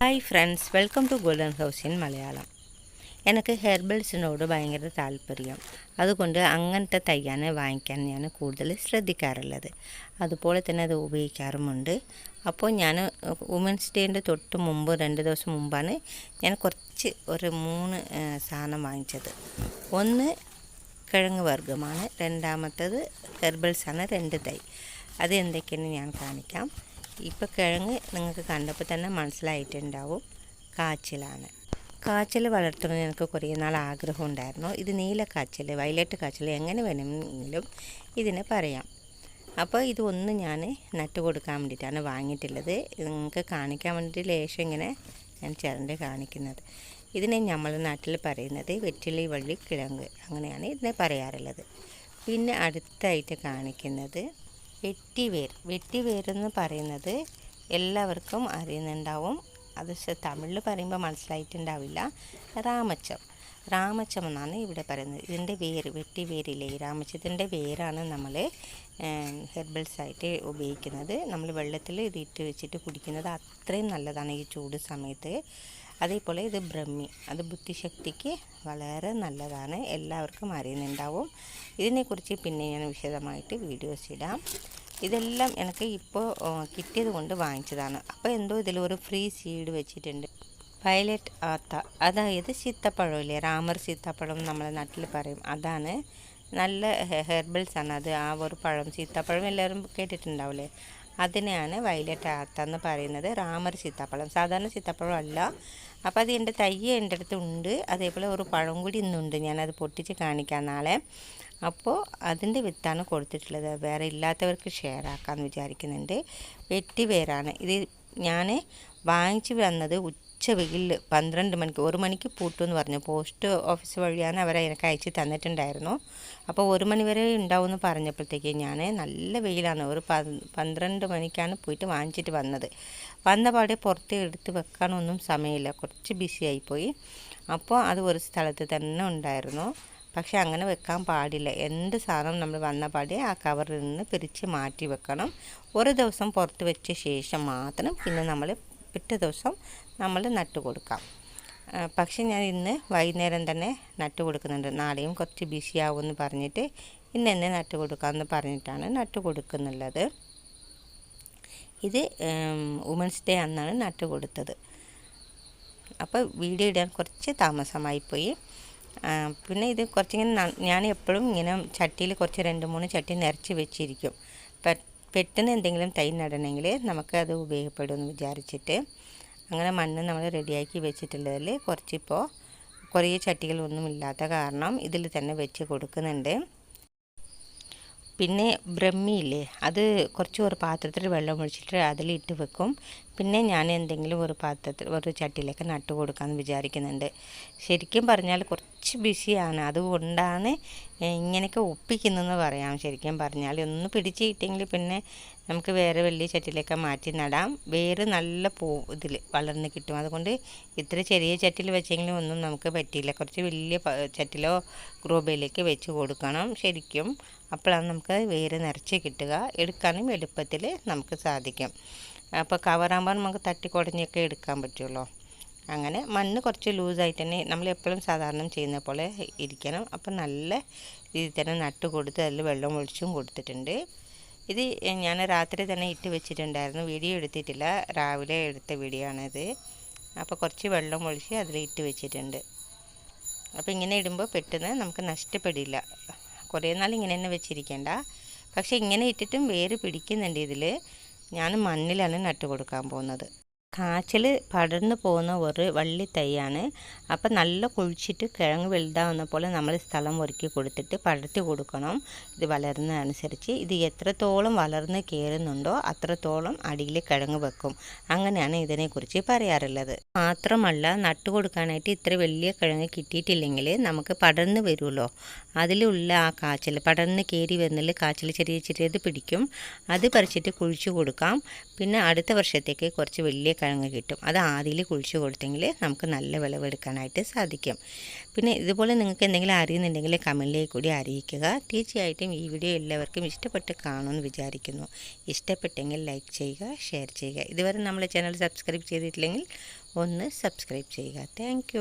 Hi friends welcome to golden house in Malayalam എനിക്ക് ഹെർബൽസിനോട് ഭയങ്കര താല്പര്യം. അതുകൊണ്ട് അങ്ങനത്തെ തയ്യാണ് വാങ്ങിക്കാൻ ഞാൻ കൂടുതൽ ശ്രദ്ധിക്കാറുള്ളത്. അതുപോലെ തന്നെ അത് ഉപയോഗിക്കാറുമുണ്ട്. അപ്പോൾ ഞാൻ വുമൻസ് ഡേന്റെ തൊട്ട് മുമ്പ് രണ്ട് ദിവസം മുമ്പാണ് ഞാൻ കുറച്ച് ഒരു മൂന്ന് സാധനം വാങ്ങിച്ചത്. ഒന്ന് കിഴങ്ങ് വർഗമാണ് രണ്ടാമത്തത് ഹെർബൽസാണ് രണ്ട് തൈ. അത് എന്തൊക്കെയെന്ന് ഞാൻ കാണിക്കാം. ഇപ്പോൾ കിഴങ്ങ് നിങ്ങൾക്ക് കണ്ടപ്പോൾ തന്നെ മനസ്സിലായിട്ടുണ്ടാവും. കാച്ചിലാണ്. കാച്ചിൽ വളർത്തണമെന്ന് എനിക്ക് കുറേ നാൾ ആഗ്രഹം ഉണ്ടായിരുന്നു. ഇത് നീല കാച്ചിൽ വയലറ്റ് കാച്ചിൽ എങ്ങനെ വേണമെങ്കിലും ഇതിനെ പറയാം. അപ്പോൾ ഇതൊന്ന് ഞാൻ നട്ട് കൊടുക്കാൻ വേണ്ടിയിട്ടാണ് വാങ്ങിയിട്ടുള്ളത്. നിങ്ങൾക്ക് കാണിക്കാൻ വേണ്ടിയിട്ട് ലേശം ഇങ്ങനെ ഞാൻ ചിരണ്ട് കാണിക്കുന്നത്. ഇതിനെ നമ്മൾ നാട്ടിൽ പറയുന്നത് വെറ്റിലി വള്ളി കിഴങ്ങ് അങ്ങനെയാണ് ഇതിനെ പറയാറുള്ളത്. പിന്നെ അടുത്തായിട്ട് കാണിക്കുന്നത് വെട്ടിവേർ വെട്ടിവേരെന്ന് പറയുന്നത് എല്ലാവർക്കും അറിയുന്നുണ്ടാവും. അത് തമിഴിൽ പറയുമ്പോൾ മനസ്സിലായിട്ടുണ്ടാവില്ല. രാമച്ചം. രാമച്ചം എന്നാണ് ഇവിടെ പറയുന്നത്. ഇതിന്റെ വേര് വെട്ടി വേരില്ലേ ഈ രാമച്ചത്തിന്റെ വേരാണ് നമ്മൾ ഹെർബൽസായിട്ട് ഉപയോഗിക്കുന്നത്. നമ്മൾ വെള്ളത്തിൽ ഇത് ഇട്ട് വെച്ചിട്ട് കുടിക്കുന്നത് അത്രയും നല്ലതാണ് ഈ ചൂട് സമയത്ത്. അതേപോലെ ഇത് ബ്രഹ്മി അത് ബുദ്ധിശക്തിക്ക് വളരെ നല്ലതാണ്. എല്ലാവർക്കും അറിയുന്നുണ്ടാവും. ഇതിനെക്കുറിച്ച് പിന്നെ ഞാൻ വിശദമായിട്ട് വീഡിയോസ് ഇടാം. ഇതെല്ലാം എനിക്ക് ഇപ്പോൾ കിട്ടിയത് കൊണ്ട് വാങ്ങിച്ചതാണ്. അപ്പോൾ എന്തോ ഇതിലൊരു ഫ്രീ സീഡ് വെച്ചിട്ടുണ്ട്. വയലറ്റ് ആത്ത അതായത് സീത്തപ്പഴമില്ലേ രാമർ ചീത്തപ്പഴം നമ്മളെ നാട്ടിൽ പറയും. അതാണ് നല്ല ഹെർബൽസ് ആണ്. അത് ആ ഒരു പഴം ചീത്തപ്പഴം എല്ലാവരും കേട്ടിട്ടുണ്ടാവില്ലേ? അതിനെയാണ് വയലറ്റ് ആത്ത എന്ന് പറയുന്നത്. റാമർ സീത്താപ്പഴം സാധാരണ സീത്താപ്പഴം അല്ല. അപ്പോൾ അത് എന്റെ തൈ എന്റെ അടുത്ത് ഉണ്ട്. അതേപോലെ ഒരു പഴം കൂടി ഇന്നുണ്ട്. ഞാനത് പൊട്ടിച്ച് കാണിക്കാം നാളെ. അപ്പോൾ അതിന്റെ വിത്താണ് കൊടുത്തിട്ടുള്ളത്. വേറെ ഇല്ലാത്തവർക്ക് ഷെയർ ആക്കാമെന്ന് വിചാരിക്കുന്നുണ്ട്. വെട്ടിവേരാണ് ഇത് ഞാൻ വാങ്ങിച്ചു വന്നത് ഉച്ച വെയിലിൽ പന്ത്രണ്ട് മണിക്ക് ഒരു മണിക്ക് പൂട്ടുമെന്ന് പറഞ്ഞു. പോസ്റ്റ് ഓഫീസ് വഴിയാണ് അവർ എനിക്ക് അയച്ച് തന്നിട്ടുണ്ടായിരുന്നു. അപ്പോൾ ഒരു മണി വരെ ഉണ്ടാവും എന്ന് പറഞ്ഞപ്പോഴത്തേക്ക് ഞാൻ നല്ല വെയിലാണ്. ഒരു പന്ത്രണ്ട് മണിക്കാണ് പോയിട്ട് വാങ്ങിച്ചിട്ട് വന്നത്. വന്ന പാടെ പുറത്ത് എടുത്ത് വെക്കാനൊന്നും സമയമില്ല. കുറച്ച് ബിസി ആയിപ്പോയി. അപ്പോൾ അത് ഒരു സ്ഥലത്ത് തന്നെ ഉണ്ടായിരുന്നു. പക്ഷെ അങ്ങനെ വെക്കാൻ പാടില്ല. എന്ത് സാധനം നമ്മൾ വന്ന പാടെ ആ കവറിൽ നിന്ന് പിരിച്ച് മാറ്റി വെക്കണം. ഒരു ദിവസം പുറത്ത് വെച്ച ശേഷം മാത്രം പിന്നെ നമ്മൾ പിറ്റേ ദിവസം നമ്മൾ നട്ട് കൊടുക്കാം. പക്ഷെ ഞാൻ ഇന്ന് വൈകുന്നേരം തന്നെ നട്ട് കൊടുക്കുന്നുണ്ട്. നാളെയും കുറച്ച് ബിസി ആവുമെന്ന് പറഞ്ഞിട്ട് ഇന്ന് തന്നെ നട്ട് കൊടുക്കാമെന്ന് പറഞ്ഞിട്ടാണ് നട്ട് കൊടുക്കുന്നുള്ളത്. ഇത് വുമൻസ് ഡേ അന്നാണ് നട്ട് കൊടുത്തത്. അപ്പോൾ വീഡിയോ ഇടാൻ കുറച്ച് താമസമായിപ്പോയി. പിന്നെ ഇത് കുറച്ചിങ്ങനെ ഞാൻ എപ്പോഴും ഇങ്ങനെ ചട്ടിയിൽ കുറച്ച് രണ്ട് മൂന്ന് ചട്ടി നിറച്ച് വെച്ചിരിക്കും. പെട്ടെന്ന് എന്തെങ്കിലും തൈ നടണമെങ്കിൽ നമുക്കത് ഉപയോഗപ്പെടുമെന്ന് വിചാരിച്ചിട്ട് അങ്ങനെ മണ്ണ് നമ്മൾ റെഡിയാക്കി വെച്ചിട്ടുള്ളതിൽ കുറച്ചിപ്പോൾ കുറേ ചട്ടികളൊന്നും ഇല്ലാത്ത കാരണം ഇതിൽ തന്നെ വെച്ച് കൊടുക്കുന്നുണ്ട്. പിന്നെ ബ്രഹ്മിയില്ലേ അത് കുറച്ച് ഒരു പാത്രത്തിൽ വെള്ളം ഒഴിച്ചിട്ട് അതിലിട്ട് വെക്കും. പിന്നെ ഞാൻ എന്തെങ്കിലും ഒരു പാത്രത്തിൽ ഒരു ചട്ടിയിലേക്ക് നട്ട് കൊടുക്കാമെന്ന് വിചാരിക്കുന്നുണ്ട്. ശരിക്കും പറഞ്ഞാൽ കുറച്ച് ബിസിയാണ്. അതുകൊണ്ടാണ് ഇങ്ങനെയൊക്കെ ഒപ്പിക്കുന്നതെന്ന് പറയാം. ശരിക്കും പറഞ്ഞാൽ ഒന്ന് പിടിച്ച് കിട്ടിയെങ്കിൽ പിന്നെ നമുക്ക് വേറെ വലിയ ചട്ടിയിലേക്ക് മാറ്റി നടാം. വേറെ നല്ല പൂ ഇതിൽ വളർന്ന് കിട്ടും. അതുകൊണ്ട് ഇത്ര ചെറിയ ചട്ടിയിൽ വെച്ചെങ്കിലും ഒന്നും നമുക്ക് പറ്റിയില്ല. കുറച്ച് വലിയ ചട്ടിലോ ഗ്രൂബയിലേക്ക് വെച്ച് കൊടുക്കണം. ശരിക്കും അപ്പോഴാണ് നമുക്ക് വേര് നിറച്ച് കിട്ടുക. എടുക്കാനും എളുപ്പത്തിൽ നമുക്ക് സാധിക്കും. അപ്പോൾ കവറാകുമ്പോൾ നമുക്ക് തട്ടി കുടഞ്ഞൊക്കെ എടുക്കാൻ പറ്റുള്ളൂ. അങ്ങനെ മണ്ണ് കുറച്ച് ലൂസായിട്ട് തന്നെ നമ്മൾ എപ്പോഴും സാധാരണ ചെയ്യുന്ന പോലെ ഇരിക്കണം. അപ്പം നല്ല രീതിയിൽ തന്നെ നട്ട് കൊടുത്ത് അതിൽ വെള്ളം ഒഴിച്ചും കൊടുത്തിട്ടുണ്ട്. ഇത് ഞാൻ രാത്രി തന്നെ ഇട്ട് വെച്ചിട്ടുണ്ടായിരുന്നു. വീഡിയോ എടുത്തിട്ടില്ല. രാവിലെ എടുത്ത വീഡിയോ ആണിത്. അപ്പോൾ കുറച്ച് വെള്ളം ഒഴിച്ച് അതിൽ ഇട്ട് വെച്ചിട്ടുണ്ട്. അപ്പോൾ ഇങ്ങനെ ഇടുമ്പോൾ പെട്ടെന്ന് നമുക്ക് നഷ്ടപ്പെടില്ല. കുറേ നാൾ ഇങ്ങനെ തന്നെ വെച്ചിരിക്കേണ്ട. പക്ഷേ ഇങ്ങനെ ഇട്ടിട്ടും വേര് പിടിക്കുന്നുണ്ട് ഇതിൽ. ഞാൻ മണ്ണിലാണ് നട്ട് കൊടുക്കാൻ പോകുന്നത്. കാച്ചിൽ പടർന്നു പോകുന്ന ഒരു വള്ളി തൈയാണ്. അപ്പം നല്ല കുഴിച്ചിട്ട് കിഴങ്ങ് വലുതാവുന്ന പോലെ നമ്മൾ സ്ഥലം ഒരുക്കി കൊടുത്തിട്ട് പടർത്തി കൊടുക്കണം. ഇത് വളരുന്നതനുസരിച്ച് ഇത് എത്രത്തോളം വളർന്ന് കയറുന്നുണ്ടോ അത്രത്തോളം അടിയിൽ കിഴങ്ങ് വെക്കും. അങ്ങനെയാണ് ഇതിനെക്കുറിച്ച് പറയാറുള്ളത്. മാത്രമല്ല നട്ടു കൊടുക്കാനായിട്ട് ഇത്ര വലിയ കിഴങ്ങ് കിട്ടിയിട്ടില്ലെങ്കിൽ നമുക്ക് പടർന്ന് വരുമല്ലോ. അതിലുള്ള ആ കാച്ചിൽ പടർന്ന് കയറി വന്നിൽ കാച്ചിൽ ചെറിയ ചെറിയത് പിടിക്കും. അത് പറിച്ചിട്ട് കുഴിച്ചു കൊടുക്കാം. പിന്നെ അടുത്ത വർഷത്തേക്ക് കുറച്ച് വലിയ കിഴങ്ങ് കിട്ടും. അത് ആദ്യയിൽ കുഴിച്ചു കൊടുത്തെങ്കിൽ നമുക്ക് നല്ല വിളവെടുക്കാനായിട്ട് സാധിക്കും. പിന്നെ ഇതുപോലെ നിങ്ങൾക്ക് എന്തെങ്കിലും അറിയുന്നുണ്ടെങ്കിൽ കമന്റിലേക്ക് കൂടി അറിയിക്കുക. തീർച്ചയായിട്ടും ഈ വീഡിയോ എല്ലാവർക്കും ഇഷ്ടപ്പെട്ട് കാണുമെന്ന് വിചാരിക്കുന്നു. ഇഷ്ടപ്പെട്ടെങ്കിൽ ലൈക്ക് ചെയ്യുക ഷെയർ ചെയ്യുക. ഇതുവരെ നമ്മളെ ചാനൽ സബ്സ്ക്രൈബ് ചെയ്തിട്ടില്ലെങ്കിൽ ഒന്ന് സബ്സ്ക്രൈബ് ചെയ്യുക താങ്ക്